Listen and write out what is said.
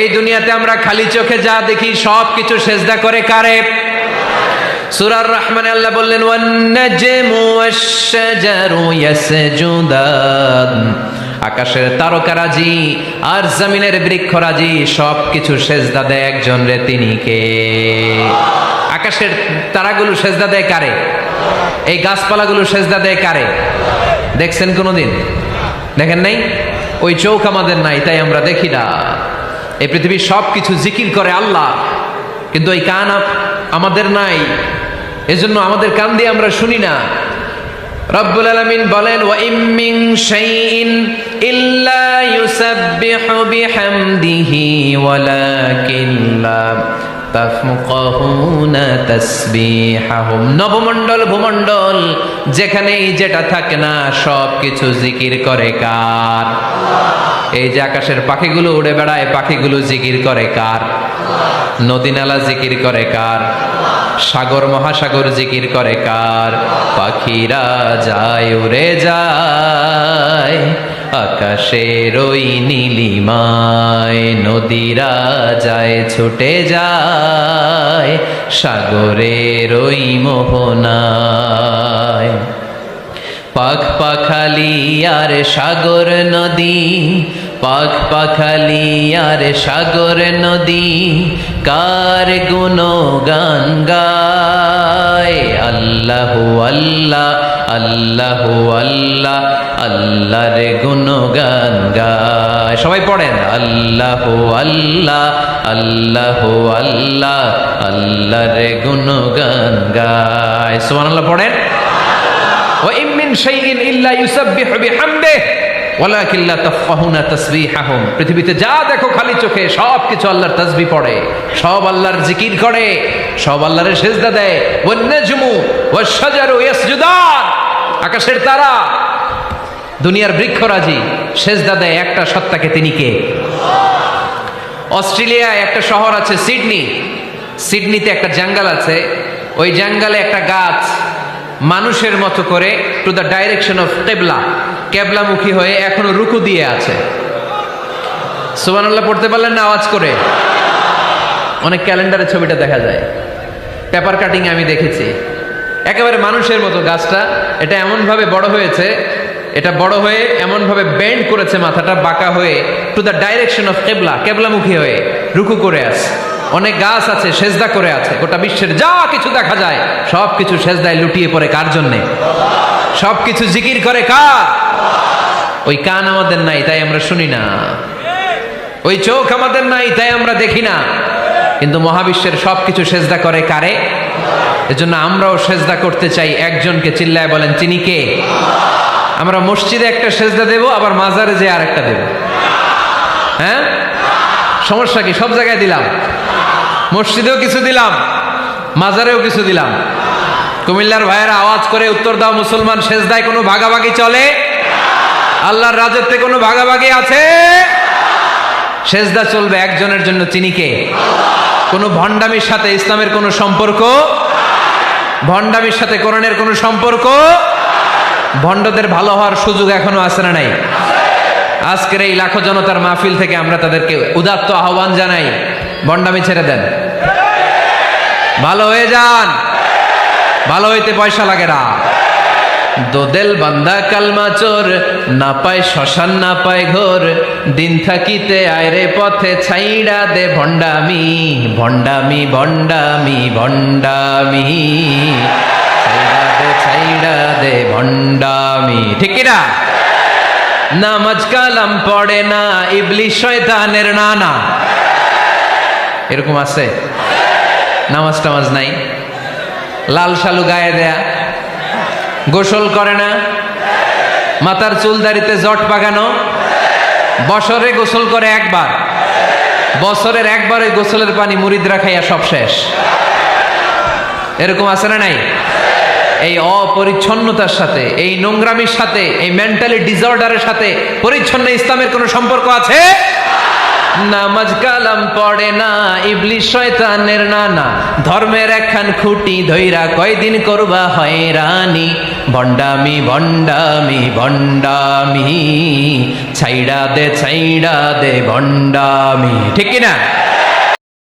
এই দুনিয়াতে আমরা খালি চোখে যা দেখি, সব কিছু সেজদা করে কারে? সুরার রহমান আল্লাহ বললেন আকাশের তারকারাজি আর জমিনের বৃক্ষরাজি সব কিছু সেজদা দেয় একজন রে তিনি কে? আকাশের তারাগুলো সেজদা দেয় কারে? এই গাছপালাগুলো সেজদা দেয় কারে? দেখছেন কোনোদিন? দেখেন নাই? ওই চোখ আমাদের নাই, তাই আমরা দেখি না। এই পৃথিবীর সব কিছু জিকির করে আল্লাহ। কিন্তু এই কান আমাদের নাই। এজন্য আমাদের কান দিয়ে আমরা শুনি না। রব্বুল আলামিন বলেন ওয়া ইম্মিং শাইইন ইল্লা ইউসাব্বিহু বিহামদিহি ওয়ালাকিন লা তাফকাহুনা তাসবিহাহুম নবমণ্ডল, ভূমণ্ডল, যেখানেই যেটা থাকে না সব কিছু জিকির করে কার? এই যে আকাশের পাখিগুলো উড়ে বেড়ায়, পাখিগুলো জিকির করে কার? নদী নালা জিকির করে কার? সাগর মহাসাগর জিকির করে কার? পাখিরা যায়, উড়ে যায়, আকাশের ওই নীলিমায়। নদীরা যায়, ছুটে যায়, সাগরের ওই মোহনায়। পাখ পাখালি আর সাগর নদী পাখ পাখালি আর সাগর নদী, কার গুণ গান গায়? আল্লাহ আল্লাহ আল্লাহ আল্লাহ, আল্লাহর গুণ গান গায়। সবাই পড়েন, আল্লাহ আল্লাহ আল্লাহ আল্লাহ, আল্লাহর গুণ গান গায়। সোমান আল্লাহ পড়েন ও মিন শাইইন ইল্লা ইউসাব্বিহু বিহামদিহি, ওয়ালাকিন লা তাসবিহাহুম। পৃথিবীতে যা দেখো খালি চোখে সব কিছু আল্লাহর তাসবিহ পড়ে, সব আল্লাহর জিকির করে, সব আল্লাহর দেয়। ওয়ান নাজমু ইয়াসজুদান, আকাশের তারা, দুনিয়ার বৃক্ষরাজি, সেজদা দেয় একটা সত্তাকে তিনি কে? অস্ট্রেলিয়ায় একটা শহর আছে সিডনি, সিডনিতে একটা জঙ্গল আছে, ওই জঙ্গলে একটা গাছ মানুষের মতো করে টু দ্য ডাইরেকশন অফ কেবলা কেবলামুখী হয়ে এখনও রুকু দিয়ে আছে। সুবহানাল্লাহ, পড়তে পারলেন না আওয়াজ করে? অনেক ক্যালেন্ডারের ছবিটা দেখা যায়। পেপার কাটিং আমি দেখেছি। একেবারে মানুষের মতো গাছটা, এটা এমনভাবে বড় হয়েছে, এটা বড় হয়ে এমনভাবে বেন্ড করেছে মাথাটা, বাঁকা হয়ে টু দ্য ডাইরেকশন অফ কেবলা কেবলামুখী হয়ে রুকু করে আছে। অনেক গাছ আছে, সেজদা করে আছে। গোটা বিশ্বের যা কিছু দেখা যায় সব কিছু সেজদায় লুটিয়ে পড়ে কার জন্যে? সব কিছু জিকির করে কার? ওই কান আমাদের নাই, তাই আমরা শুনি না। ওই চোখ আমাদের নাই, তাই আমরা দেখি না। কিন্তু মহাবিশ্বের সব কিছু সেজদা করে কারে? এজন্য আমরাও সেজদা করতে চাই। একজনকে চিল্লায় বলেন, চিনি কে? আমরা মসজিদে একটা সেজদা দেব, আবার মাজারে যে আর একটা দেব। হ্যাঁ? সমস্যা কি? সব জায়গায় দিলাম। মসজিদেও কিছু দিলাম, মাজারেও কিছু দিলাম। কুমিল্লার ভাইয়েরা আওয়াজ করে উত্তর দাও, মুসলমান সেজদায় কোনো ভাগাভাগি চলে? আল্লাহর রাজত্বে কোনো ভাগাভাগি আছে? সেজদা চলবে একজনের জন্য চিনিকে কোনো ভণ্ডামির সাথে ইসলামের কোনো সম্পর্ক? ভণ্ডামির সাথে কোরআনের কোনো সম্পর্ক? ভণ্ডদের ভালো হওয়ার সুযোগ এখনও আছে না নাই? আজকের এই লাখো জনতার মাহফিল থেকে আমরা তাদেরকে উদাত্ত আহ্বান জানাই। ভণ্ডামি ছেড়ে দেন। ভালো হয়ে যান। ভালো হইতে পয়সা লাগে না। দোদেল বান্দা কালমা চোর, না পায় শ্মশান, না পায় ঘোর। দিন থাকিতে আয়রে পথে ছাইড়া দে ভণ্ডামি। ভণ্ডামি ভণ্ডামি ভণ্ডামি। ছাইড়া দে ছাইড়া দে ভণ্ডামি। ঠিক কি না? নামাজ কালাম পড়ে না, ইবলিশ শয়তানের নানা। এরকম আছে? নামাজ টামাজ নাই? লাল শালু গায়ে দেয়া? গোসল করে না? মাথার চুল দাড়িতে জট পাকানো বছরে গোসল করে একবার। বছরের একবারে গোসলের পানি মুরিদরা খাইয়া সব শেষ। এরকম আছে না নাই? এই অপরিচ্ছন্নতার সাথে, এই নোংরামির সাথে, এই মেন্টালি ডিসঅর্ডারের সাথে, পরিচ্ছন্ন ইসলামের কোনো সম্পর্ক আছে? নামাজ কালাম পড়ে না ইবলিশ শয়তানের নানা। ধর্মের একখান খুঁটি ধৈরা কয়দিন করবা হয় রানি ভণ্ডামি ভণ্ডামি ভণ্ডামি, ছাইড়া দে ছাইড়া দে, ভণ্ডামি। ঠিক কিনা?